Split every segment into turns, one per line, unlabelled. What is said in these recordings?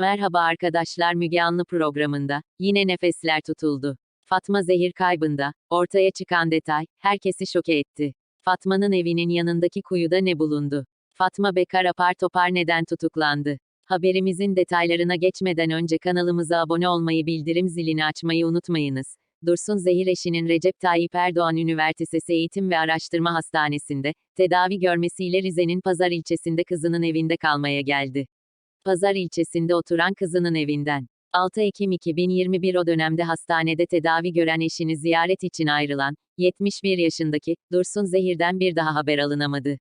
Merhaba arkadaşlar Müge Anlı programında, yine nefesler tutuldu. Fatma zehir kaybında, ortaya çıkan detay, herkesi şoke etti. Fatma'nın evinin yanındaki kuyuda ne bulundu? Fatma Bekar apar topar neden tutuklandı? Haberimizin detaylarına geçmeden önce kanalımıza abone olmayı bildirim zilini açmayı unutmayınız. Dursun Zehir eşinin Recep Tayyip Erdoğan Üniversitesi Eğitim ve Araştırma Hastanesi'nde, tedavi görmesiyle Rize'nin Pazar ilçesinde kızının evinde kalmaya geldi. Pazar ilçesinde oturan kızının evinden. 6 Ekim 2021 o dönemde hastanede tedavi gören eşini ziyaret için ayrılan, 71 yaşındaki, Dursun Zehir'den bir daha haber alınamadı.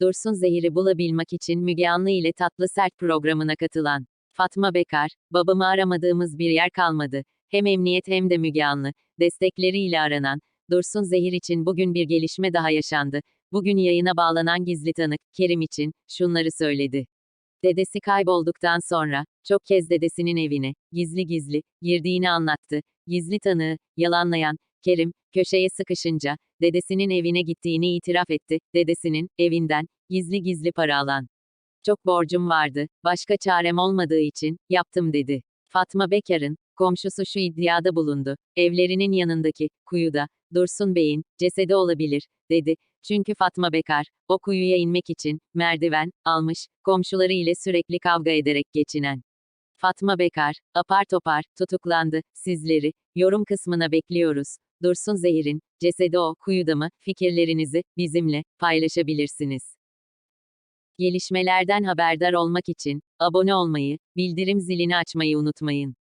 Dursun Zehir'i bulabilmek için Müge Anlı ile Tatlı Sert programına katılan Fatma Bekar, babamı aramadığımız bir yer kalmadı. Hem emniyet hem de Müge Anlı, destekleriyle aranan, Dursun Zehir için bugün bir gelişme daha yaşandı. Bugün yayına bağlanan gizli tanık, Kerim için, şunları söyledi. Dedesi kaybolduktan sonra, çok kez dedesinin evine, gizli gizli, girdiğini anlattı. Gizli tanığı, yalanlayan, Kerim, köşeye sıkışınca, dedesinin evine gittiğini itiraf etti. Dedesinin, evinden, gizli gizli para alan. Çok borcum vardı, başka çarem olmadığı için, yaptım dedi. Fatma Bekar'ın, komşusu şu iddiada bulundu. Evlerinin yanındaki, kuyuda, Dursun Bey'in, cesedi olabilir, dedi. Çünkü Fatma Bekar, o kuyuya inmek için, merdiven, almış, komşuları ile sürekli kavga ederek geçinen. Fatma Bekar, apar topar, tutuklandı, sizleri, yorum kısmına bekliyoruz. Dursun Zehir'in, cesedi o, kuyuda mı, fikirlerinizi, bizimle, paylaşabilirsiniz. Gelişmelerden haberdar olmak için, abone olmayı, bildirim zilini açmayı unutmayın.